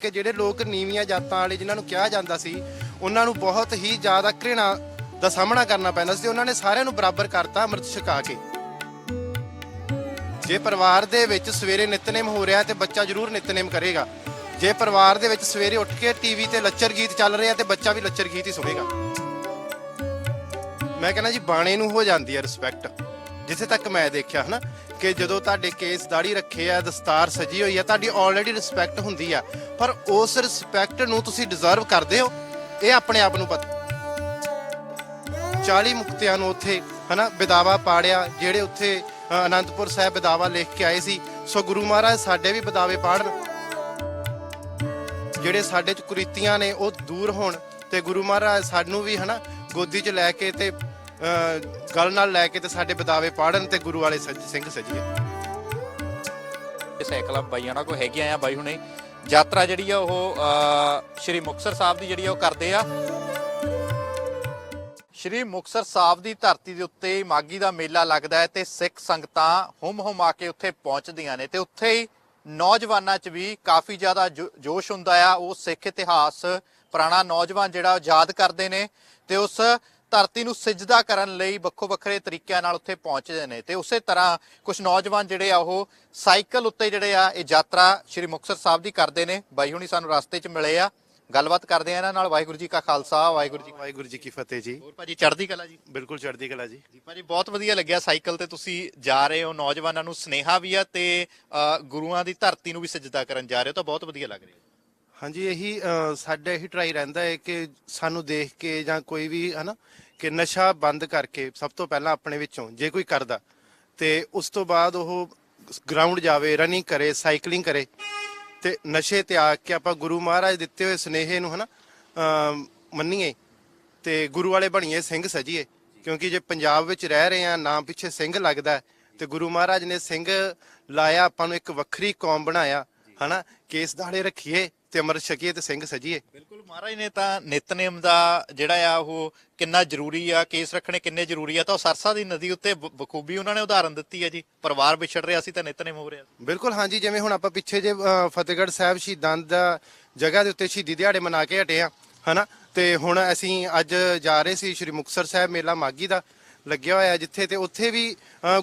ਕਿ ਜਿਹੜੇ ਲੋਕ ਨੀਵੀਆਂ ਜਾਤਾਂ ਵਾਲੇ ਜਿਨ੍ਹਾਂ ਨੂੰ ਕਿਹਾ ਜਾਂਦਾ ਸੀ, ਉਹਨਾਂ ਨੂੰ ਬਹੁਤ ਹੀ ਜ਼ਿਆਦਾ ਘ੍ਰਿਣਾ ਦਾ ਸਾਹਮਣਾ ਕਰਨਾ ਪੈਂਦਾ ਸੀ ਤੇ ਉਹਨਾਂ ਨੇ ਸਾਰਿਆਂ ਨੂੰ ਬਰਾਬਰ ਕਰਤਾ ਅੰਮ੍ਰਿਤ ਛਕਾ ਕੇ। ਜੇ ਪਰਿਵਾਰ ਦੇ ਵਿੱਚ ਸਵੇਰੇ ਨਿਤਨੇਮ ਹੋ ਰਿਹਾ ਤੇ ਬੱਚਾ ਜ਼ਰੂਰ ਨਿਤਨੇਮ ਕਰੇਗਾ। ਜੇ ਪਰਿਵਾਰ ਦੇ ਵਿੱਚ ਸਵੇਰੇ ਉੱਠ ਕੇ ਟੀਵੀ ਤੇ ਲੱਚਰ ਗੀਤ ਚੱਲ ਰਿਹਾ ਤੇ ਬੱਚਾ ਵੀ ਲੱਚਰ ਗੀਤ ਹੀ ਸੁਣੇਗਾ। ਮੈਂ ਕਹਿੰਦਾ ਜੀ, ਬਾਣੇ ਨੂੰ ਹੋ ਜਾਂਦੀ ਹੈ ਰਿਸਪੈਕਟ ਜਿੱਥੇ ਤੱਕ ਮੈਂ ਦੇਖਿਆ ਹਨਾ ਕਿ ਜਦੋਂ ਤੁਹਾਡੇ ਕੇਸ ਦਾੜੀ ਰੱਖੇ ਆ ਦਸਤਾਰ ਸਜੀ ਹੋਈ ਆ, ਤੁਹਾਡੀ ਆਲਰੇਡੀ ਰਿਸਪੈਕਟ ਹੁੰਦੀ ਆ। ਪਰ ਉਸ ਰਿਸਪੈਕਟ ਨੂੰ ਤੁਸੀਂ ਡਿਜ਼ਰਵ ਕਰਦੇ ਹੋ। ਇਹ ਆਪਣੇ ਆਪ ਨੂੰ ਪਤਾ। 40 ਮੁਕਤਿਆਂ ਨੂੰ ਉੱਥੇ, ਹਨਾ ਬਿਦਾਵਾ ਪਾੜਿਆ, ਜਿਹੜੇ ਉੱਥੇ ਅਨੰਦਪੁਰ ਸਾਹਿਬ ਬਿਦਾਵਾ ਲਿਖ ਕੇ ਆਏ ਸੀ। ਸੋ ਗੁਰੂ ਮਹਾਰਾਜ ਸਾਡੇ ਵੀ ਬਿਦਾਵੇ ਪਾੜਨ। ਜਿਹੜੇ ਸਾਡੇ ਚ ਕੁਰੀਤੀਆਂ ਨੇ, ਉਹ ਦੂਰ ਹੋਣ। ਤੇ ਗੁਰੂ ਮਹਾਰਾਜ ਸਾਨੂੰ ਵੀ, ਹਨਾ, ਗੋਦੀ 'ਚ ਲੈ ਕੇ ਤੇ ਗੱਲ ਨਾਲ ਲੈ ਕੇ ਤੇ ਸਾਡੇ ਬਿਦਾਵੇ ਪਾੜਨ ਤੇ ਗੁਰੂ ਵਾਲੇ ਸਿੰਘ ਸਜੀਏ। ਇਹ ਸਾਈਕਲਾਂ ਬਾਈਆਂ ਨਾਲ ਕੋ ਹੈਗੀਆਂ ਆ ਬਾਈ ਹੁਣੇ? ਯਾਤਰਾ ਜਿਹੜੀ ਆ ਉਹ ਸ਼੍ਰੀ ਮੁਕਤਸਰ ਸਾਹਿਬ ਦੀ ਜਿਹੜੀ ਆ ਉਹ ਕਰਦੇ ਆ। ਸ਼੍ਰੀ ਮੁਕਤਸਰ ਸਾਹਿਬ ਦੀ ਧਰਤੀ ਦੇ ਉੱਤੇ ਮਾਗੀ ਦਾ ਮੇਲਾ ਲੱਗਦਾ ਹੈ ਤੇ ਸਿੱਖ ਸੰਗਤਾਂ ਹੁਮ ਹੁਮ ਆ ਕੇ ਉੱਥੇ ਪਹੁੰਚਦੀਆਂ ਨੇ ਤੇ ਉੱਥੇ ਹੀ ਨੌਜਵਾਨਾਂ 'ਚ ਵੀ ਕਾਫੀ ਜ਼ਿਆਦਾ ਜੋ- ਜੋਸ਼ ਹੁੰਦਾ ਆ। ਉਹ ਸਿੱਖ ਇਤਿਹਾਸ ਪੁਰਾਣਾ ਨੌਜਵਾਨ ਜਿਹੜਾ ਉਹ ਯਾਦ ਕਰਦੇ ਨੇ ਤੇ ਉਸ ਧਰਤੀ ਨੂੰ ਸਿਜਦਾ ਕਰਨ ਲਈ ਵੱਖੋ ਵੱਖਰੇ ਤਰੀਕਿਆਂ ਨਾਲ ਉੱਥੇ ਪਹੁੰਚਦੇ ਨੇ ਤੇ ਉਸੇ ਤਰ੍ਹਾਂ ਕੁਝ ਨੌਜਵਾਨ ਜਿਹੜੇ ਆ ਉਹ ਸਾਈਕਲ ਉੱਤੇ ਜਿਹੜੇ ਆ ਇਹ ਯਾਤਰਾ ਸ਼੍ਰੀ ਮੁਕਤਸਰ ਸਾਹਿਬ ਦੀ ਕਰਦੇ ਨੇ। ਬਾਈ ਹੁਣੀ ਸਾਨੂੰ ਰਸਤੇ 'ਚ ਮਿਲੇ ਆ। ਗੱਲਬਾਤ ਕਰਦੇ ਆ ਇਹਨਾਂ ਨਾਲ। ਵਾਹਿਗੁਰੂ ਜੀ ਕਾ ਖਾਲਸਾ ਵਾਹਿਗੁਰੂ ਜੀ ਵਾਹਿਗੁਰੂ ਜੀ ਕੀ ਫਤਿਹ ਜੀ। ਹੋਰ ਭਾਜੀ ਚੜ੍ਹਦੀ ਕਲਾ ਜੀ? ਬਿਲਕੁਲ ਚੜ੍ਹਦੀ ਕਲਾ ਜੀ। ਜੀ ਭਾਜੀ ਬਹੁਤ ਵਧੀਆ ਲੱਗਿਆ ਸਾਈਕਲ ਤੇ ਤੁਸੀਂ ਜਾ ਰਹੇ ਹੋ। ਨੌਜਵਾਨਾਂ ਨੂੰ ਸਨੇਹਾ ਵੀ ਆ ਤੇ ਅ, ਗੁਰੂਆਂ ਦੀ ਧਰਤੀ ਨੂੰ ਵੀ ਸਜਦਾ ਕਰਨ ਜਾ ਰਹੇ ਹੋ ਤਾਂ ਬਹੁਤ ਵਧੀਆ ਲੱਗ ਰਿਹਾ। ਹਾਂਜੀ ਇਹੀ ਸਾਡਾ ਇਹੀ ਟਰਾਈ ਰਹਿੰਦਾ ਹੈ ਕਿ ਸਾਨੂੰ ਦੇਖ ਕੇ ਜਾਂ ਕੋਈ ਵੀ ਹਨਾ ਕਿ ਨਸ਼ਾ ਬੰਦ ਕਰਕੇ ਸਭ ਤੋਂ ਪਹਿਲਾਂ ਆਪਣੇ ਵਿੱਚੋਂ ਜੇ ਕੋਈ ਕਰਦਾ ਤੇ ਉਸ ਤੋਂ ਬਾਅਦ ਉਹ ਗਰਾਊਂਡ ਜਾਵੇ ਰਨਿੰਗ ਕਰੇ ਸਾਈਕਲਿੰਗ ਕਰੇ ਤੇ ਨਸ਼ੇ 'ਤੇ ਆ ਕੇ ਆਪਾਂ ਗੁਰੂ ਮਹਾਰਾਜ ਦਿੱਤੇ ਹੋਏ ਸਨੇਹੇ ਨੂੰ ਹਨਾ ਅ, ਮੰਨੀਏ ਤੇ ਗੁਰੂ ਵਾਲੇ ਬਣੀਏ ਸਿੰਘ ਸਜੀਏ ਕਿਉਂਕਿ ਜੇ ਪੰਜਾਬ ਵਿੱਚ ਰਹਿ ਰਹੇ ਆ ਨਾਮ ਪਿੱਛੇ ਸਿੰਘ ਲੱਗਦਾ ਹੈ, ਤੇ ਗੁਰੂ ਮਹਾਰਾਜ ਨੇ ਸਿੰਘ ਲਾਇਆ ਆਪਾਂ ਨੂੰ ਇੱਕ ਵੱਖਰੀ ਕੌਮ ਬਣਾਇਆ ਹਨਾ ਕੇਸ ਦਾੜੇ ਰੱਖੀਏ ਤੇ ਅਮਰ ਛਕੀਏ ਤੇ ਸਿੰਘ ਸਜੀਏ। ਬਿਲਕੁਲ ਮਹਾਰਾਜ ਨੇ ਤਾਂ ਨਿਤਨੇਮ ਦਾ ਜਿਹੜਾ ਆ ਉਹ ਕਿੰਨਾ ਜ਼ਰੂਰੀ ਆ ਕੇਸ ਰੱਖਣੇ ਕਿੰਨੇ ਜ਼ਰੂਰੀ ਆ ਤਾਂ ਉਹ ਸਰਸਾ ਦੀ ਨਦੀ ਉੱਤੇ ਬਖੂਬੀ ਉਹਨਾਂ ਨੇ ਉਦਾਹਰਨ ਦਿੱਤੀ ਹੈ ਜੀ। ਪਰਿਵਾਰ ਵਿਛੜ ਰਿਹਾ ਸੀ ਤਾਂ ਨਿਤਨੇਮ ਹੋ ਰਿਹਾ ਸੀ। ਬਿਲਕੁਲ ਹਾਂਜੀ ਜਿਵੇਂ ਹੁਣ ਆਪਾਂ ਪਿੱਛੇ ਜੇ ਫਤਿਹਗੜ੍ਹ ਸਾਹਿਬ ਸ਼ਹੀਦਾਂ ਦਾ ਜਗ੍ਹਾ ਦੇ ਉੱਤੇ ਸ਼ਹੀਦੀ ਦਿਹਾੜੇ ਮਨਾ ਕੇ ਹਟੇ ਆ ਹਨਾ? ਤੇ ਹੁਣ ਅਸੀਂ ਅੱਜ ਜਾ ਰਹੇ ਸੀ ਸ਼੍ਰੀ ਮੁਕਤਸਰ ਸਾਹਿਬ ਮੇਲਾ ਮਾਗੀ ਦਾ ਲੱਗਿਆ ਹੋਇਆ ਜਿੱਥੇ ਤੇ ਉੱਥੇ ਵੀ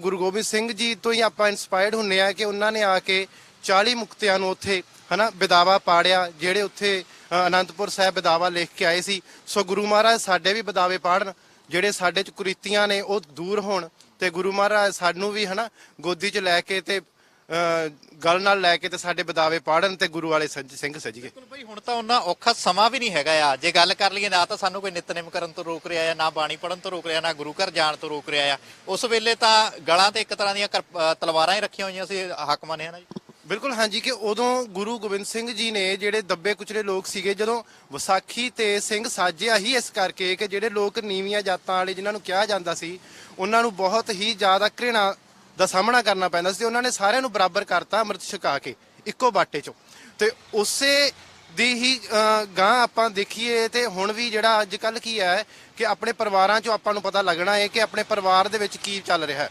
ਗੁਰੂ ਗੋਬਿੰਦ ਸਿੰਘ ਜੀ ਤੋਂ ਹੀ ਆਪਾਂ ਇਨਸਪਾਇਰਡ ਹੁੰਨੇ ਆ ਕਿ ਉਹਨਾਂ ਨੇ ਆ ਕੇ 40 ਮੁਕਤਿਆਂ ਨੂੰ ਉੱਥੇ ਹਨਾ ਬਿਦਾਵਾ ਪਾੜਿਆ ਜਿਹੜੇ ਉੱਥੇ ਅਨੰਦਪੁਰ ਸਾਹਿਬ ਬਿਦਾਵਾ ਲਿਖ ਕੇ ਆਏ ਸੀ। ਸੋ ਗੁਰੂ ਮਹਾਰਾਜ ਸਾਡੇ ਵੀ ਬਿਦਾਵੇ ਪਾੜਨ ਜਿਹੜੇ ਸਾਡੇ ਚ ਕੁਰੀਤੀਆਂ ਨੇ ਉਹ ਦੂਰ ਹੋਣ। ਤੇ ਗੁਰੂ ਮਹਾਰਾਜ ਸਾਨੂੰ ਵੀ ਹਨਾ ਗੋਦੀ 'ਚ ਲੈ ਕੇ ਤੇ ਅ, ਗਲ ਨਾਲ ਲੈ ਕੇ ਤੇ ਸਾਡੇ ਬਦਾਵੇ ਪਾੜਨ ਤੇ ਗੁਰੂ ਵਾਲੇ ਸੱਜ- ਸਿੰਘ ਸਜੀਏ। ਬਿਲਕੁਲ ਬਈ ਹੁਣ ਤਾਂ ਉਹਨਾਂ ਔਖਾ ਸਮਾਂ ਵੀ ਨਹੀਂ ਹੈਗਾ ਆ। ਜੇ ਗੱਲ ਕਰ ਲਈਏ ਨਾ ਤਾਂ ਸਾਨੂੰ ਕੋਈ ਨਿਤਨੇਮ ਕਰਨ ਤੋਂ ਰੋਕ ਰਿਹਾ ਆ ਨਾ ਬਾਣੀ ਪੜਨ ਤੋਂ ਰੋਕ ਰਿਹਾ ਨਾ ਗੁਰੂ ਘਰ ਜਾਣ ਤੋਂ ਰੋਕ ਰਿਹਾ ਆ। ਉਸ ਵੇਲੇ ਤਾਂ ਗਲਾਂ ਤੇ ਇੱਕ ਤਰ੍ਹਾਂ ਦੀਆਂ ਕਿਰਪ- ਤਲਵਾਰਾਂ ਹੀ ਰੱਖੀਆਂ ਹੋਈਆਂ ਸੀ ਹਾਕਮਾਂ ਨੇ ਹਨਾ ਜੀ? ਬਿਲਕੁਲ ਹਾਂਜੀ ਕਿ ਉਦੋਂ ਗੁਰੂ ਗੋਬਿੰਦ ਸਿੰਘ ਜੀ ਨੇ ਜਿਹੜੇ ਦੱਬੇ ਕੁਚਲੇ ਲੋਕ ਸੀਗੇ ਜਦੋਂ ਵਿਸਾਖੀ ਤੇ ਸਿੰਘ ਸਾਜਿਆ ਹੀ ਇਸ ਕਰਕੇ ਕਿ ਜਿਹੜੇ ਲੋਕ ਨੀਵੀਆਂ ਜਾਤਾਂ ਵਾਲੇ ਜਿਨ੍ਹਾਂ ਨੂੰ ਕਿਹਾ ਜਾਂਦਾ ਸੀ ਉਹਨਾਂ ਨੂੰ ਬਹੁਤ ਹੀ ਜ਼ਿਆਦਾ ਘ੍ਰਿਣਾ ਦਾ ਸਾਹਮਣਾ ਕਰਨਾ ਪੈਂਦਾ ਸੀ ਤੇ ਉਹਨਾਂ ਨੇ ਸਾਰਿਆਂ ਨੂੰ ਬਰਾਬਰ ਕਰਤਾ ਅੰਮ੍ਰਿਤ ਛਕਾ ਕੇ ਇੱਕੋ ਬਾਟੇ ਚੋਂ। ਤੇ ਉਸੇ ਦੀ ਹੀ ਅ, ਗਾਂ ਆਪਾਂ ਦੇਖੀਏ ਤੇ ਹੁਣ ਵੀ ਜਿਹੜਾ ਅੱਜ ਕੱਲ ਕੀ ਹੈ ਕਿ ਆਪਣੇ ਪਰਿਵਾਰਾਂ ਚੋਂ ਆਪਾਂ ਨੂੰ ਪਤਾ ਲੱਗਣਾ ਹੈ ਕਿ ਆਪਣੇ ਪਰਿਵਾਰ ਦੇ ਵਿੱਚ ਕੀ ਚੱਲ ਰਿਹਾ ਹੈ।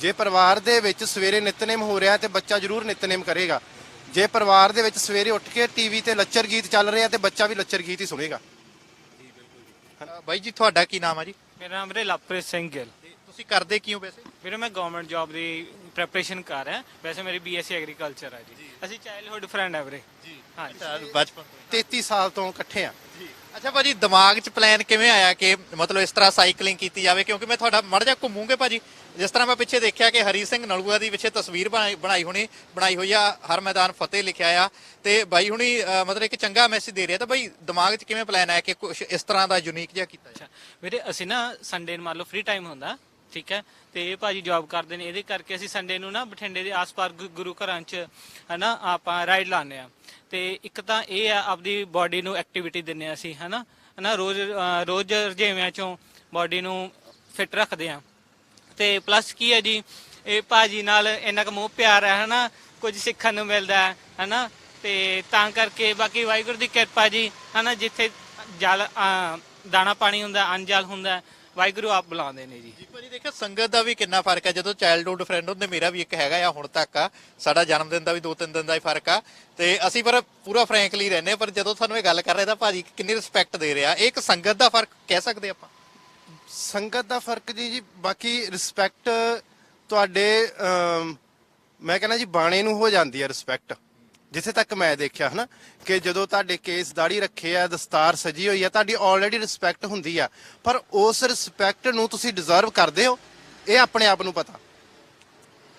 ਜੇ ਪਰਿਵਾਰ ਦੇ ਵਿੱਚ ਸਵੇਰੇ ਨਿਤਨੇਮ ਹੋ ਰਿਹਾ ਤੇ ਬੱਚਾ ਜ਼ਰੂਰ ਨਿਤਨੇਮ ਕਰੇਗਾ। ਜੇ ਪਰਿਵਾਰ ਦੇ ਵਿੱਚ ਸਵੇਰੇ ਉੱਠ ਕੇ ਟੀਵੀ ਤੇ ਲੱਚਰ ਗੀਤ ਚੱਲ ਰਿਹਾ ਤੇ ਬੱਚਾ ਵੀ ਲੱਚਰ ਗੀਤ ਹੀ ਸੁਣੇਗਾ। ਬਾਈ ਜੀ ਤੁਹਾਡਾ ਕੀ ਨਾਮ ਹੈ ਜੀ? ਮੇਰਾ ਨਾਮ ਵੀਰੇ ਲਵਪ੍ਰੀਤ ਸਿੰਘ ਗਿੱਲ। ਤੁਸੀਂ ਕਰਦੇ ਕੀ ਹੋ ਵੈਸੇ? ਵੀਰੇ ਮੈਂ ਗਵਰਨਮੈਂਟ ਜੌਬ ਦੀ ਪ੍ਰੈਪਰੇਸ਼ਨ ਕਰ ਰਿਹਾ। ਵੈਸੇ ਮੇਰੀ ਬੀਐਸਸੀ ਐਗਰੀਕਲਚਰ ਹੈ ਜੀ। ਅਸੀਂ ਚਾਈਲਡਹੁੱਡ ਫਰੈਂਡ ਹੈ ਵੀਰੇ। ਜੀ। ਹਾਂਜੀ ਬਚਪਨ ਤੋਂ। 33 ਸਾਲ ਤੋਂ ਇਕੱਠੇ ਆ। ਅੱਛਾ ਭਾਜੀ ਦਿਮਾਗ 'ਚ ਪਲਾਨ ਕਿਵੇਂ ਆਇਆ ਕਿ ਮਤਲਬ ਇਸ ਤਰ੍ਹਾਂ ਸਾਈਕਲਿੰਗ ਕੀਤੀ ਜਾਵੇ? ਕਿਉਂਕਿ ਮੈਂ ਤੁਹਾਡਾ ਮੜ ਜਾ ਘੁੰਮੂਗੇ ਭਾਜੀ। ਜਿਸ ਤਰ੍ਹਾਂ ਮੈਂ ਪਿੱਛੇ ਦੇਖਿਆ ਕਿ ਹਰੀ ਸਿੰਘ ਨਲੂਆ ਦੀ ਪਿੱਛੇ ਤਸਵੀਰ ਬਣਾਈ ਬਣਾਈ ਹੋਣੀ ਬਣਾਈ ਹੋਈ ਆ ਹਰ ਮੈਦਾਨ ਫਤਿਹ ਲਿਖਿਆ ਆ। ਤੇ ਬਾਈ ਹੁਣੀ ਮਤਲਬ ਇੱਕ ਚੰਗਾ ਮੈਸੇਜ ਦੇ ਰਿਹਾ ਤਾਂ ਬਾਈ ਦਿਮਾਗ 'ਚ ਕਿਵੇਂ ਪਲਾਨ ਆਇਆ ਕਿ ਕੁਝ ਇਸ ਤਰ੍ਹਾਂ ਦਾ ਯੂਨੀਕ ਜਿਹਾ ਕੀਤਾ ਅੱਛਾ। ਵੀਰੇ ਅਸੀਂ ਨਾ ਸੰਡੇ ਨੂੰ ਮੰਨ ਲਓ ਫ੍ਰੀ ਟਾਈਮ ਹੁੰਦਾ ਠੀਕ ਹੈ? ਤੇ ਇਹ ਭਾਜੀ ਜੌਬ ਕਰਦੇ ਨੇ ਇਹਦੇ ਕਰਕੇ ਅਸੀਂ ਸੰਡੇ ਨੂੰ ਨਾ ਬਠਿੰਡੇ ਦੇ ਆਸ-ਪਾਸ ਗੁਰੂ ਘਰਾਂ 'ਚ ਹਨਾ ਆਪਾਂ ਰਾਈਡ ਲਾਉਂਦੇ ਆ ਤੇ ਇੱਕ ਤਾਂ ਇਹ ਆ ਆਪਦੀ ਬਾਡੀ ਨੂੰ ਐਕਟੀਵਿਟੀ ਦਿੰਨੇ ਆ ਅਸੀਂ ਹਨਾ? ਹਨਾ ਰੋਜ਼ ਅ, ਰੋਜ਼ ਰਜੇਵਿਆਂ ਚੋਂ ਬਾਡੀ ਨੂੰ ਫਿੱਟ ਰੱਖਦੇ ਆ ਤੇ ਪਲੱਸ ਕੀ ਹੈ ਜੀ? ਇਹ ਭਾਜੀ ਨਾਲ ਇੰਨਾ ਕੁ ਮੋਹ ਪਿਆਰ ਹੈ ਹਨਾ? ਕੁਝ ਸਿੱਖਣ ਨੂੰ ਮਿਲਦਾ ਹੈ ਹਨਾ? ਤੇ ਤਾਂ ਕਰਕੇ ਬਾਕੀ ਵਾਹਿਗੁਰੂ ਦੀ ਕਿਰਪਾ ਜੀ ਹਨਾ? ਜਿੱਥੇ ਜਲ ਦਾਣਾ ਪਾਣੀ ਹੁੰਦਾ ਅੰਨ ਹੁੰਦਾ ਵਾਹਿਗੁਰੂ ਆਪ ਬੁਲਾਉਂਦੇ ਨੇ ਜੀ। ਜੀ ਭਾਜੀ ਦੇਖਿਆ ਸੰਗਤ ਦਾ ਵੀ ਕਿੰਨਾ ਫ਼ਰਕ ਹੈ। ਜਦੋਂ ਚਾਈਲਡਹੂਡ ਫਰੈਂਡ ਹੁੰਦੇ ਮੇਰਾ ਵੀ ਇੱਕ ਹੈਗਾ ਆ ਹੁਣ ਤੱਕ ਆ। ਸਾਡਾ ਜਨਮ ਦਿਨ ਦਾ ਵੀ 2-3 ਦਿਨ ਦਾ ਹੀ ਫ਼ਰਕ ਆ। ਤੇ ਅਸੀਂ ਪਰ ਪੂਰਾ ਫਰੈਂਕਲੀ ਰਹਿੰਦੇ ਹਾਂ, ਪਰ ਜਦੋਂ ਤੁਹਾਨੂੰ ਇਹ ਗੱਲ ਕਰ ਰਹੇ ਤਾਂ ਭਾਜੀ ਕਿੰਨੀ ਰਿਸਪੈਕਟ ਦੇ ਰਿਹਾ। ਇਹ ਇੱਕ ਸੰਗਤ ਦਾ ਫ਼ਰਕ ਕਹਿ ਸਕਦੇ ਆਪਾਂ। ਸੰਗਤ ਦਾ ਫ਼ਰਕ ਜੀ ਜੀ, ਬਾਕੀ ਰਿਸਪੈਕਟ ਤੁਹਾਡੇ ਮੈਂ ਕਹਿੰਦਾ ਜੀ ਬਾਣੇ ਨੂੰ ਹੋ ਜਾਂਦੀ ਹੈ ਰਿਸਪੈਕਟ ਜਿੱਥੇ ਤੱਕ ਮੈਂ ਦੇਖਿਆ, ਹਨਾ, ਕਿ ਜਦੋਂ ਤੁਹਾਡੇ ਕੇਸ ਦਾੜੀ ਰੱਖੇ ਆ, ਦਸਤਾਰ ਸਜੀ ਹੋਈ ਆ, ਤੁਹਾਡੀ ਆਲਰੇਡੀ ਰਿਸਪੈਕਟ ਹੁੰਦੀ ਆ। ਪਰ ਉਸ ਰਿਸਪੈਕਟ ਨੂੰ ਤੁਸੀਂ ਡਿਜ਼ਰਵ ਕਰਦੇ ਹੋ, ਇਹ ਆਪਣੇ ਆਪ ਨੂੰ ਪਤਾ।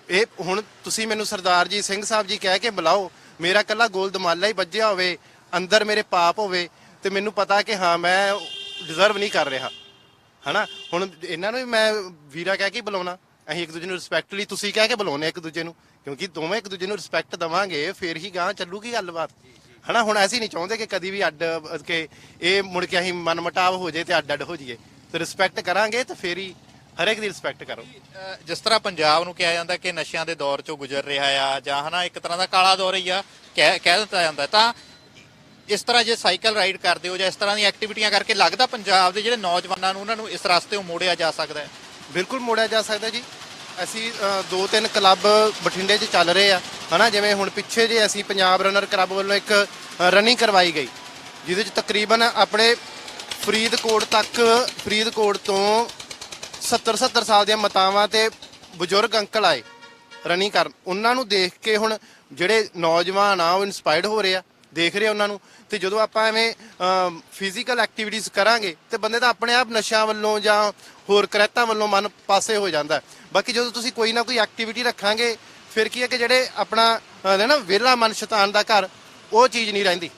ਇਹ ਹੁਣ ਤੁਸੀਂ ਮੈਨੂੰ ਸਰਦਾਰ ਜੀ ਸਿੰਘ ਸਾਹਿਬ ਜੀ ਕਹਿ ਕੇ ਬੁਲਾਓ, ਮੇਰਾ ਕੱਲਾ ਗੋਲ ਦਮਾਲਾ ਹੀ ਵੱਜਿਆ ਹੋਵੇ, ਅੰਦਰ ਮੇਰੇ ਪਾਪ ਹੋਵੇ, ਤੇ ਮੈਨੂੰ ਪਤਾ ਕਿ ਹਾਂ, ਮੈਂ ਡਿਜ਼ਰਵ ਨਹੀਂ ਕਰ ਰਿਹਾ। ਹਨਾ? ਹੁਣ ਇਹਨਾਂ ਨੂੰ ਵੀ ਮੈਂ ਵੀਰਾ ਕਹਿ ਕੇ ਬੁਲਾਉਣਾ। ਅਸੀਂ ਇੱਕ ਦੂਜੇ ਨੂੰ ਰਿਸਪੈਕਟਲੀ ਤੁਸੀਂ ਕਹਿ ਕੇ ਬੁਲਾਉਨੇ ਇੱਕ ਦੂਜੇ ਨੂੰ। ਕਿਉਂਕਿ ਦੋਵੇਂ ਇੱਕ ਦੂਜੇ ਨੂੰ ਰਿਸਪੈਕਟ ਦਵਾਂਗੇ ਫੇਰ ਹੀ ਗਾਂ ਚੱਲੂਗੀ ਗੱਲਬਾਤ। ਹਨਾ? ਹੁਣ ਐਸੀ ਨਹੀਂ ਚਾਹੁੰਦੇ ਕਿ ਕਦੀ ਵੀ ਅੱਡ ਅ, ਕਿ ਇਹ ਮੁੜ ਕੇ ਅਸੀਂ ਮਨਮਟਾਵ ਹੋ ਜੇ ਤੇ ਅੱਡ ਅੱਡ ਹੋ ਜਾਈਏ। ਤੇ ਰਿਸਪੈਕਟ ਕਰਾਂਗੇ ਤੇ ਫੇਰ ਹੀ ਹਰੇਕ ਦੀ ਰਿਸਪੈਕਟ ਕਰੋ। ਜਿਸ ਤਰ੍ਹਾਂ ਪੰਜਾਬ ਨੂੰ ਕਿਹਾ ਜਾਂਦਾ ਕਿ ਨਸ਼ਿਆਂ ਦੇ ਦੌਰ ਚੋਂ ਗੁਜ਼ਰ ਰਿਹਾ ਆ ਜਾਂ ਹਨਾ ਇੱਕ ਤਰ੍ਹਾਂ ਦਾ ਕਾਲਾ ਦੌਰ ਹੀ ਆ ਕਹਿ ਕਹਿ ਦਿੱਤਾ ਜਾਂਦਾ। ਤਾਂ ਇਸ ਤਰ੍ਹਾਂ ਜੇ ਸਾਈਕਲ ਰਾਈਡ ਕਰਦੇ ਹੋ ਜਾਂ ਇਸ ਤਰ੍ਹਾਂ ਦੀਆਂ ਐਕਟੀਵਿਟੀਆਂ ਕਰਕੇ ਲੱਗਦਾ ਪੰਜਾਬ ਦੇ ਜਿਹੜੇ ਨੌਜਵਾਨਾਂ ਨੂੰ, ਉਹਨਾਂ ਨੂੰ ਇਸ ਰਸਤੇ ਮੋੜਿਆ ਜਾ ਸਕਦਾ ਹੈ? ਬਿਲਕੁਲ ਮੋੜਿਆ ਜਾ ਸਕਦਾ ਜੀ। ਅਸੀਂ ਦੋ ਤਿੰਨ ਕਲੱਬ ਬਠਿੰਡੇ 'ਚ ਚੱਲ ਰਹੇ ਆ, ਹਨਾ? ਜਿਵੇਂ ਹੁਣ ਪਿੱਛੇ ਜੇ ਅਸੀਂ ਪੰਜਾਬ ਰਨਰ ਕਲੱਬ ਵੱਲੋਂ ਇੱਕ ਰਨਿੰਗ ਕਰਵਾਈ ਗਈ, ਜਿਹਦੇ 'ਚ ਤਕਰੀਬਨ ਆਪਣੇ ਫਰੀਦਕੋਟ ਤੱਕ, ਫਰੀਦਕੋਟ ਤੋਂ 70 70 ਸਾਲ ਦੀਆਂ ਮਾਤਾਵਾਂ ਤੇ ਬਜ਼ੁਰਗ ਅੰਕਲ ਆਏ ਰਨਿੰਗ ਕਰਨ। ਉਹਨਾਂ ਨੂੰ ਦੇਖ ਕੇ ਹੁਣ ਜਿਹੜੇ ਨੌਜਵਾਨ ਆ, ਉਹ ਇਨਸਪਾਇਰਡ ਹੋ ਰਹੇ ਆ। ਦੇਖ ਰਹੇ ਉਹਨਾਂ ਨੂੰ ਤੇ ਜਦੋਂ ਆਪਾਂ ਐਵੇਂ ਫਿਜ਼ੀਕਲ ਐਕਟੀਵਿਟੀਜ਼ ਕਰਾਂਗੇ ਤੇ ਬੰਦੇ ਦਾ ਆਪਣੇ ਆਪ ਨਸ਼ਿਆਂ ਵੱਲੋਂ ਜਾਂ ਹੋਰ ਕਰੈਤਾਂ ਵੱਲੋਂ ਮਨ ਪਾਸੇ ਹੋ ਜਾਂਦਾ ਬਾਕੀ ਜਦੋਂ ਤੁਸੀਂ ਕੋਈ ਨਾ ਕੋਈ ਐਕਟੀਵਿਟੀ ਰੱਖਾਂਗੇ ਫਿਰ ਕੀ ਹੈ ਕਿ ਜਿਹੜੇ ਆਪਣਾ ਅਹ, ਨਾ ਵਿਹਲਾ ਮਨ ਸ਼ੈਤਾਨ ਦਾ ਘਰ ਉਹ ਚੀਜ਼ ਨਹੀਂ ਰਹਿੰਦੀ।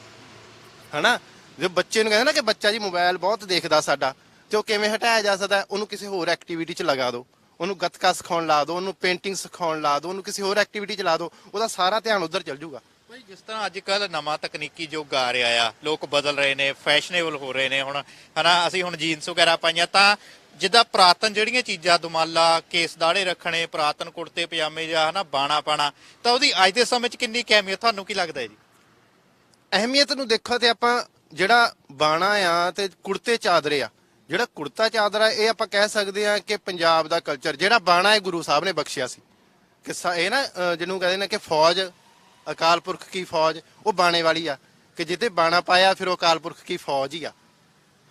ਹਨਾ? ਜੇ ਬੱਚੇ ਨੂੰ ਕਹਿੰਦੇ ਨਾ ਕਿ ਬੱਚਾ ਜੀ ਮੋਬਾਈਲ ਬਹੁਤ ਦੇਖਦਾ ਸਾਡਾ ਤੇ ਉਹ ਕਿਵੇਂ ਹਟਾਇਆ ਜਾ ਸਕਦਾ ਉਹਨੂੰ ਕਿਸੇ ਹੋਰ ਐਕਟੀਵਿਟੀ 'ਚ ਲਗਾ ਦਿਓ ਉਹਨੂੰ ਗੱਤਕਾ ਸਿਖਾਉਣ ਲਾ ਦਿਓ ਉਹਨੂੰ ਪੇਂਟਿੰਗ ਸਿਖਾਉਣ ਲਾ ਦਿਓ ਉਹਨੂੰ ਕਿਸੇ ਹੋਰ ਐਕਟੀਵਿਟੀ 'ਚ ਲਾ ਦਿਓ ਉਹਦਾ ਸਾਰਾ ਧਿਆਨ ਉਧਰ ਚੱਲ ਜਾਊਗਾ। ਭਾਈ ਜਿਸ ਤਰ੍ਹਾਂ ਅੱਜ ਕੱਲ ਨਵਾਂ ਤਕਨੀਕੀ ਯੁੱਗ ਆ ਰਿਹਾ ਆ, ਲੋਕ ਬਦਲ ਰਹੇ ਨੇ ਫੈਸ਼ਨੇਬਲ ਹੋ ਰਹੇ ਨੇ ਹੁਣ, ਹਨਾ? ਅਸੀਂ ਹੁਣ ਜੀਨਸ ਵਗੈਰਾ ਪਾਈਆਂ ਤਾਂ ਜਿੱਦਾਂ ਪੁਰਾਤਨ ਜਿਹੜੀਆਂ ਚੀਜ਼ਾਂ, ਦੁਮਾਲਾ, ਕੇਸ ਦਾੜੇ ਰੱਖਣੇ, ਪੁਰਾਤਨ ਕੁੜਤੇ, ਪਜਾਮੇ ਜਾਂ, ਹਨਾ, ਬਾਣਾ ਪਾਣਾ, ਤਾਂ ਉਹਦੀ ਅੱਜ ਦੇ ਸਮੇਂ 'ਚ ਕਿੰਨੀ ਕੁ ਅਹਿਮੀਅਤ, ਤੁਹਾਨੂੰ ਕੀ ਲੱਗਦਾ ਹੈ ਜੀ? ਅਹਿਮੀਅਤ ਨੂੰ ਦੇਖੋ ਤੇ ਆਪਾਂ ਜਿਹੜਾ ਬਾਣਾ ਆ ਤੇ ਕੁੜਤੇ ਚਾਦਰੇ ਆ, ਜਿਹੜਾ ਕੁੜਤਾ ਚਾਦਰਾ ਇਹ ਆਪਾਂ ਕਹਿ ਸਕਦੇ ਆ ਕਿ ਪੰਜਾਬ ਦਾ ਕਲਚਰ ਜਿਹੜਾ ਬਾਣਾ ਇਹ ਗੁਰੂ ਸਾਹਿਬ ਨੇ ਬਖਸ਼ਿਆ ਸੀ। ਕਿ ਇਹ ਨਾ ਜਿਹਨੂੰ ਕਹਿੰਦੇ ਨੇ ਕਿ ਫੌਜ ਅਕਾਲ ਪੁਰਖ ਕੀ ਫੌਜ ਉਹ ਬਾਣੇ ਵਾਲੀ ਆ। ਕਿ ਜਿੱਤੇ ਬਾਣਾ ਪਾਇਆ ਫਿਰ ਉਹ ਅਕਾਲ ਪੁਰਖ ਕੀ ਫੌਜ ਹੀ ਆ।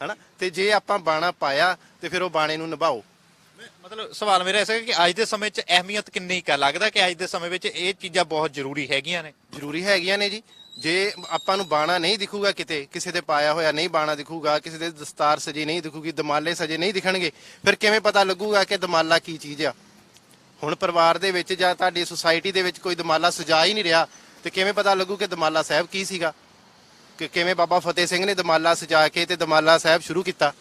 ਹਨਾ? ਤੇ ਜੇ ਆਪਾਂ ਬਾਣਾ ਪਾਇਆ ਤੇ ਫਿਰ ਉਹ ਬਾਣੇ ਨੂੰ ਨਿਭਾਓ। ਮਤਲਬ ਸਵਾਲ ਮੇਰਾ ਐਸਾ ਹੈ ਕਿ ਅੱਜ ਦੇ ਸਮੇਂ 'ਚ ਅਹਿਮੀਅਤ ਕਿੰਨੀ ਕਾ ਲੱਗਦਾ ਕਿ ਅੱਜ ਦੇ ਸਮੇਂ ਵਿੱਚ ਇਹ ਚੀਜ਼ਾਂ ਬਹੁਤ ਜ਼ਰੂਰੀ ਹੈਗੀਆਂ ਨੇ? ਜ਼ਰੂਰੀ ਹੈਗੀਆਂ ਨੇ ਜੀ। ਜੇ ਆਪਾਂ ਨੂੰ ਬਾਣਾ ਨਹੀਂ ਦਿਖੂਗਾ ਕਿਤੇ ਕਿਸੇ ਦੇ ਪਾਇਆ ਹੋਇਆ ਨਹੀਂ ਬਾਣਾ ਦਿਖੂਗਾ ਕਿਸੇ ਦੇ ਦਸਤਾਰ ਸਜੀ ਨਹੀਂ ਦਿਖੂਗੀ ਦਮਾਲੇ ਸਜੇ ਨਹੀਂ ਦਿਖਣਗੇ ਫਿਰ ਕਿਵੇਂ ਪਤਾ ਲੱਗੂਗਾ ਕਿ ਦਮਾਲਾ ਕੀ ਚੀਜ਼ ਆ? ਹੁਣ ਪਰਿਵਾਰ ਦੇ ਵਿੱਚ ਜਾਂ ਤੁਹਾਡੀ ਸੁਸਾਇਟੀ ਦੇ ਵਿੱਚ ਕੋਈ ਦਮਾਲਾ ਸਜਾ ਹੀ ਨਹੀਂ ਰਿਹਾ ਤੇ ਕਿਵੇਂ ਪਤਾ ਲੱਗੂ ਕਿ ਦਮਾਲਾ ਸਾਹਿਬ ਕੀ ਸੀਗਾ? ਕਿ ਕਿਵੇਂ ਬਾਬਾ ਫਤਿਹ ਸਿੰਘ ਨੇ ਦਮਾਲਾ ਸਜਾ ਕੇ ਤੇ ਦਮਾਲਾ ਸਾਹਿਬ ਸ਼ੁਰੂ ਕੀਤਾ?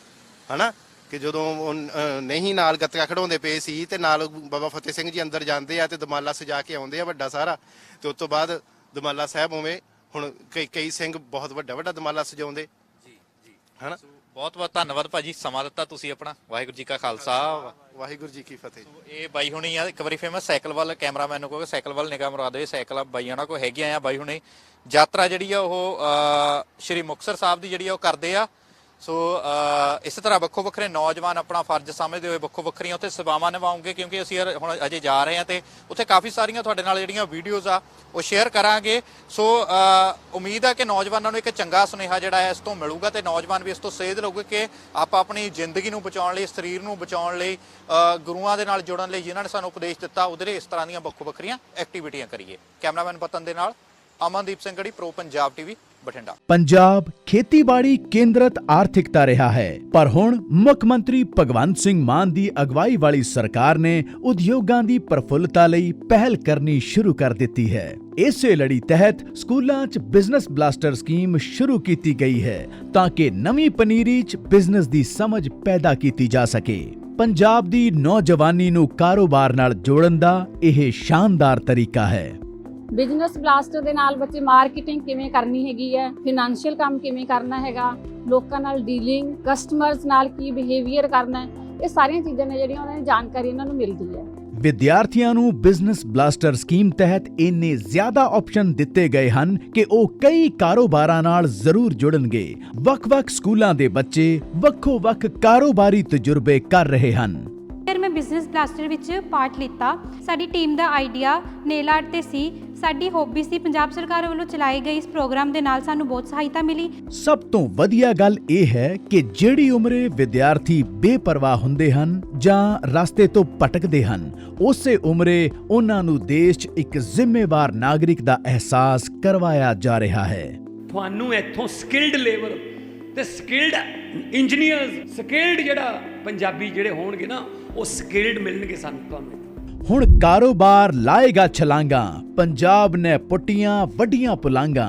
ਹਨਾ? ਕਿ ਜਦੋਂ ਉਹ, ਅਹ, ਨਹੀਂ ਨਾਲ ਗੱਤਕਾ ਖੜਾਉਂਦੇ ਪਏ ਸੀ ਤੇ ਨਾਲ ਬਾਬਾ ਫਤਿਹ ਸਿੰਘ ਜੀ ਅੰਦਰ ਜਾਂਦੇ ਆ ਤੇ ਦਮਾਲਾ ਸਜਾ ਕੇ ਆਉਂਦੇ ਆ ਵੱਡਾ ਸਾਰਾ ਤੇ ਉਸ ਤੋਂ ਬਾਅਦ ਦਮਾਲਾ ਸਾਹਿਬ ਉਵੇਂ ਹੁਣ ਕਈ ਕਈ ਸਿੰਘ ਬਹੁਤ ਵੱਡਾ ਵੱਡਾ ਦਮਾਲਾ ਸਜਾਉਂਦੇ। ਜੀ ਜੀ। ਹਨਾ? ਬਹੁਤ ਬਹੁਤ ਧੰਨਵਾਦ ਭਾਜੀ ਸਮਾਂ ਦਿੱਤਾ ਤੁਸੀਂ ਆਪਣਾ। ਵਾਹਿਗੁਰੂ ਜੀ ਕਾ ਖਾਲਸਾ। ਵਾਹਿਗੁਰੂ ਜੀ ਕੀ ਫਤਿਹ। ਇਹ ਬਾਈ ਹੁਣੀ ਆ ਇੱਕ ਵਾਰੀ ਫੇਮਸ ਸਾਈਕਲ ਵੱਲ ਕੈਮਰਾਮੈਨ ਨੂੰ ਕਹੋਗੇ ਸਾਈਕਲ ਵੱਲ ਨਿਗਾਹ ਮਰਵਾ ਦਿਓ ਸਾਈਕਲ ਆ ਬਾਈਆਂ ਨਾਲ ਕੋਈ ਹੈਗੀਆਂ ਆ ਬਾਈ ਹੁਣੀ। ਯਾਤਰਾ ਜਿਹੜੀ ਆ ਉਹ ਸ਼੍ਰੀ ਮੁਕਤਸਰ ਸਾਹਿਬ ਦੀ ਜਿਹੜੀ ਆ ਉਹ ਕਰਦੇ ਆ। ਸੋ ਅ, uh, ਇਸੇ ਤਰ੍ਹਾਂ ਵੱਖੋ ਵੱਖਰੇ ਨੌਜਵਾਨ ਆਪਣਾ ਫਰਜ਼ ਸਮਝਦੇ ਹੋਏ ਵੱਖੋ ਵੱਖਰੀਆਂ ਉੱਥੇ ਸੇਵਾਵਾਂ ਨਿਭਾਉਂਗੇ ਕਿਉਂਕਿ ਅਸੀਂ ਹੁਣ ਅਜੇ ਜਾ ਰਹੇ ਹਾਂ ਤੇ ਉੱਥੇ ਕਾਫੀ ਸਾਰੀਆਂ ਤੁਹਾਡੇ ਨਾਲ ਜਿਹੜੀਆਂ ਵੀਡੀਓਜ਼ ਆ ਉਹ ਸ਼ੇਅਰ ਕਰਾਂਗੇ। ਸੋ uh, ਉਮੀਦ ਆ ਕਿ ਨੌਜਵਾਨਾਂ ਨੂੰ ਇੱਕ ਚੰਗਾ ਸੁਨੇਹਾ ਜਿਹੜਾ ਹੈ ਇਸ ਤੋਂ ਮਿਲੂਗਾ ਤੇ ਨੌਜਵਾਨ ਵੀ ਇਸ ਤੋਂ ਸੇਧ ਲਊਗੇ ਕਿ ਆਪਾਂ ਆਪਣੀ ਜ਼ਿੰਦਗੀ ਨੂੰ ਬਚਾਉਣ ਲਈ ਸਰੀਰ ਨੂੰ ਬਚਾਉਣ ਲਈ ਗੁਰੂਆਂ ਦੇ ਨਾਲ ਜੁੜਨ ਲਈ ਜਿਨ੍ਹਾਂ ਨੇ ਸਾਨੂੰ ਉਪਦੇਸ਼ ਦਿੱਤਾ ਉਹਦੇ ਲਈ ਇਸ ਤਰ੍ਹਾਂ ਦੀਆਂ ਵੱਖੋ ਵੱਖਰੀਆਂ ਐਕਟੀਵਿਟੀਆਂ ਕਰੀਏ। ਕੈਮਰਾਮੈਨ ਪਤਨ ਦੇ ਨਾਲ ਅਮਨਦੀਪ ਸਿੰਘ ਗੜੀ ਪ੍ਰੋ ਪੰਜਾਬ ਟੀਵੀ ਬਠਿੰਡਾ। ਪੰਜਾਬ ਖੇਤੀਬਾੜੀ ਕੇਂਦਰਤ ਆਰਥਿਕਤਾ ਰਿਹਾ ਹੈ, ਪਰ ਹੁਣ ਮੁੱਖ ਮੰਤਰੀ ਭਗਵੰਤ ਸਿੰਘ ਮਾਨ ਦੀ ਅਗਵਾਈ ਵਾਲੀ ਸਰਕਾਰ ਨੇ ਉਦਯੋਗਾਂ ਦੀ ਪ੍ਰਫੁੱਲਤਾ ਲਈ ਪਹਿਲ ਕਰਨੀ ਸ਼ੁਰੂ ਕਰ ਦਿੱਤੀ ਹੈ। ਇਸੇ ਲੜੀ ਤਹਿਤ ਸਕੂਲਾਂ 'ਚ ਬਿਜ਼ਨਸ ਬਲਾਸਟਰ ਸਕੀਮ ਸ਼ੁਰੂ ਕੀਤੀ ਗਈ ਹੈ, ਤਾਂ ਕਿ ਨਵੀਂ ਪਨੀਰੀ 'ਚ ਬਿਜ਼ਨਸ ਦੀ ਸਮਝ ਪੈਦਾ ਕੀਤੀ ਜਾ ਸਕੇ। ਪੰਜਾਬ ਦੀ ਨੌਜਵਾਨੀ ਨੂੰ ਕਾਰੋਬਾਰ ਨਾਲ ਜੋੜਨ ਦਾ ਇਹ ਸ਼ਾਨਦਾਰ ਤਰੀਕਾ ਹੈ। ਬਿਜ਼ਨਸ ਬਲਾਸਟਰ ਦੇ ਨਾਲ ਬੱਚੇ ਮਾਰਕੀਟਿੰਗ ਕਿਵੇਂ ਕਰਨੀ ਹੈਗੀ ਹੈ ਫਾਈਨੈਂਸ਼ੀਅਲ ਕੰਮ ਕਿਵੇਂ ਕਰਨਾ ਹੈਗਾ ਲੋਕਾਂ ਨਾਲ ਡੀਲਿੰਗ ਕਸਟਮਰਸ ਨਾਲ ਕੀ ਬਿਹੇਵੀਅਰ ਕਰਨਾ ਹੈ ਇਹ ਸਾਰੀਆਂ ਚੀਜ਼ਾਂ ਨੇ ਜਿਹੜੀਆਂ ਉਹਨਾਂ ਨੂੰ ਜਾਣਕਾਰੀ ਇਹਨਾਂ ਨੂੰ ਮਿਲਦੀ ਹੈ। ਵਿਦਿਆਰਥੀਆਂ ਨੂੰ ਬਿਜ਼ਨਸ ਬਲਾਸਟਰ ਸਕੀਮ ਤਹਿਤ ਇੰਨੇ ਜ਼ਿਆਦਾ ਆਪਸ਼ਨ ਦਿੱਤੇ ਗਏ ਹਨ ਕਿ ਉਹ ਕਈ ਕਾਰੋਬਾਰਾਂ ਨਾਲ ਜ਼ਰੂਰ ਜੁੜਨਗੇ। ਵੱਖ-ਵੱਖ ਸਕੂਲਾਂ ਦੇ ਬੱਚੇ ਵੱਖੋ-ਵੱਖ ਕਾਰੋਬਾਰੀ ਤਜਰਬੇ ਕਰ ਰਹੇ ਹਨ। ਫਿਰ ਮੈਂ ਬਿਜ਼ਨਸ ਬਲਾਸਟਰ ਵਿੱਚ ਪਾਰਟ ਲਿੱਤਾ। ਸਾਡੀ ਟੀਮ ਦਾ ਆਈਡੀਆ ਨੇਲ ਆਰਟ ਤੇ ਸੀ। ਸਾਡੀ ਹੌਬੀ ਸੀ ਪੰਜਾਬ ਸਰਕਾਰ ਵੱਲੋਂ ਚਲਾਏ ਗਏ ਇਸ ਪ੍ਰੋਗਰਾਮ ਦੇ ਨਾਲ ਸਾਨੂੰ ਬਹੁਤ ਸਹਾਇਤਾ ਮਿਲੀ। ਸਭ ਤੋਂ ਵਧੀਆ ਗੱਲ ਇਹ ਹੈ ਕਿ ਜਿਹੜੀ ਉਮਰੇ ਵਿਦਿਆਰਥੀ ਬੇਪਰਵਾਹ ਹੁੰਦੇ ਹਨ ਜਾਂ ਰਸਤੇ ਤੋਂ ਭਟਕਦੇ ਹਨ ਉਸੇ ਉਮਰੇ ਉਹਨਾਂ ਨੂੰ ਦੇਸ਼ 'ਚ ਇੱਕ ਜ਼ਿੰਮੇਵਾਰ ਨਾਗਰਿਕ ਦਾ ਅਹਿਸਾਸ ਕਰਵਾਇਆ ਜਾ ਰਿਹਾ ਹੈ। ਤੁਹਾਨੂੰ ਇੱਥੋਂ ਸਕਿਲਡ ਲੇਬਰ ਤੇ ਸਕਿਲਡ ਇੰਜੀਨੀਅਰਸ ਸਕਿਲਡ ਜਿਹੜਾ ਪੰਜਾਬੀ ਜਿਹੜੇ ਹੋਣਗੇ ਨਾ ਉਹ ਸਕਿਲਡ ਮਿਲਣਗੇ ਸਾਨੂੰ ਤੁਹਾਨੂੰ। ਹੁਣ ਕਾਰੋਬਾਰ ਲਾਏਗਾ ਛਲਾਂਗਾ ਪੰਜਾਬ ਨੇ ਪੁੱਟੀਆਂ ਵੱਡੀਆਂ ਪੁਲਾਂਗਾ।